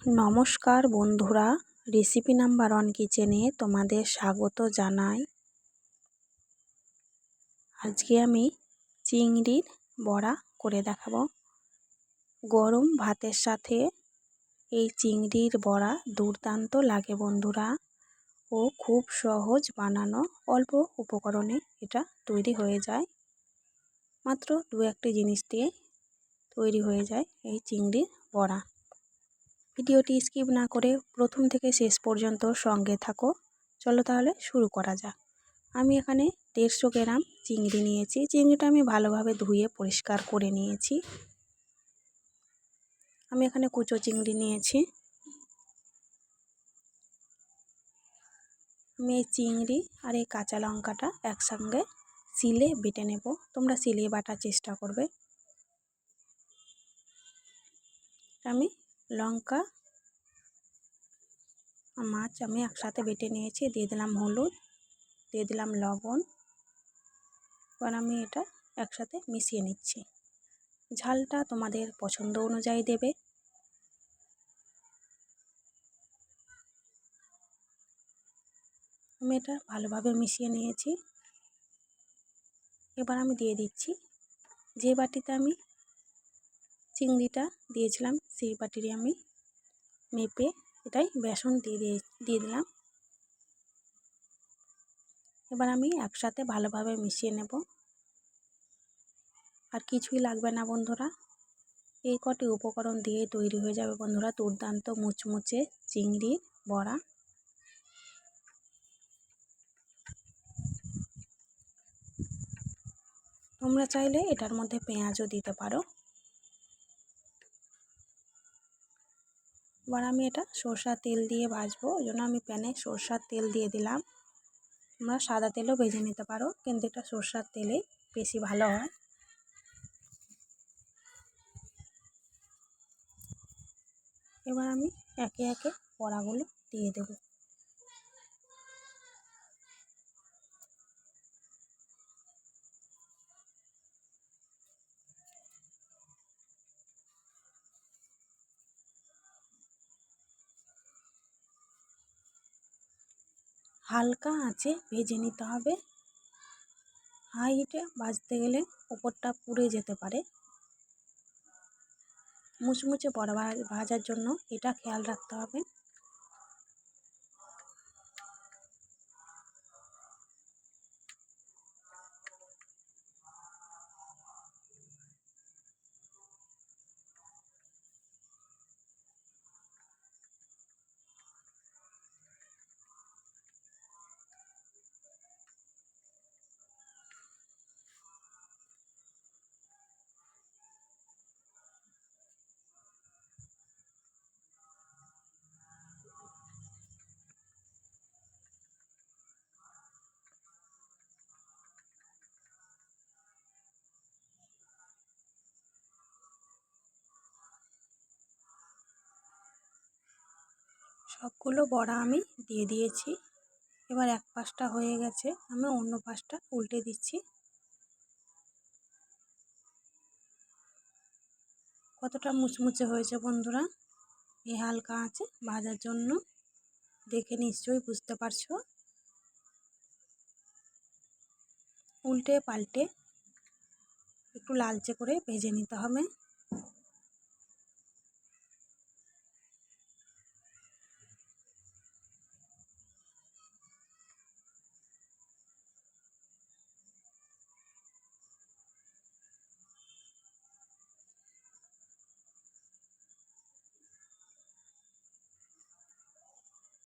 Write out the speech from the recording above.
নমস্কার বন্ধুরা, recipe number one কিচেনে তোমাদের স্বাগত জানাই। আজকে আমি চিংড়ির বড়া করে দেখাবো। গরম ভাতের সাথে এই চিংড়ির বড়া দুর্দান্ত লাগে বন্ধুরা ও খুব সহজ বানানো অল্প উপকরণে এটা তৈরি হয়ে যায়। মাত্র দু একটি জিনিস দিয়ে তৈরি হয়ে যায় এই চিংড়ির বড়া। ভিডিওটি স্কিপ না করে প্রথম থেকে শেষ পর্যন্ত সঙ্গে থাকো। চলো তাহলে শুরু করা যাক। আমি এখানে দেড়শো গ্রাম চিংড়ি নিয়েছি। চিংড়িটা আমি ভালোভাবে ধুয়ে পরিষ্কার করে নিয়েছি। আমি এখানে কুচো চিংড়ি নিয়েছি। আমি এই চিংড়ি আর এই কাঁচা লঙ্কাটা একসঙ্গে সিলে বেটে নেব। তোমরা সিলে বাটার চেষ্টা করবে। আমি লঙ্কা মাছ আমি একসাথে বেটে নিয়েছি। দিয়ে দিলাম হলুদ, দিয়ে দিলাম লবণ। এবার আমি এটা একসাথে মিশিয়ে নিচ্ছি। ঝালটা তোমাদের পছন্দ অনুযায়ী দেবে। আমি এটা ভালোভাবে মিশিয়ে নিয়েছি। এবার আমি দিয়ে দিচ্ছি যে বাটিতে আমি চিংড়িটা দিয়েছিলাম, সেই বাটিরই আমি মেপে এটাই বেসন দিয়ে দিয়ে দিয়ে দিলাম। এবার আমি একসাথে ভালোভাবে মিশিয়ে নেব। আর কিছুই লাগবে না বন্ধুরা। এই কটি উপকরণ দিয়ে তৈরি হয়ে যাবে বন্ধুরা দুর্দান্ত মুচমুচে চিংড়ি বড়া। তোমরা চাইলে এটার মধ্যে পেঁয়াজও দিতে পারো। এবার আমি এটা সরষার তেল দিয়ে ভাজবো, ওই জন্য আমি প্যানে সরষার তেল দিয়ে দিলাম। তোমরা সাদা তেলও ভেজে নিতে পারো, কিন্তু এটা সরষার তেলে বেশি ভালো হয়। এবার আমি একে একে বড়াগুলো দিয়ে দেবো। হালকা আঁচে ভেজে নিতে হবে। হাই হিটে বাজতে গেলে ওপরটা পুড়ে যেতে পারে। মুচমুচে বড়া ভাজার জন্য এটা খেয়াল রাখতে হবে। সবগুলো বড়া আমি দিয়ে দিয়েছি। এবার এক পাশটা হয়ে গেছে, আমি অন্য পাশটা উল্টে দিচ্ছি। কতটা মুচমুচে হয়েছে বন্ধুরা এই হালকা আছে, ভাজার জন্য। দেখে নিশ্চয়ই বুঝতে পারছ। উল্টে পাল্টে একটু লালচে করে ভেজে নিতে হবে।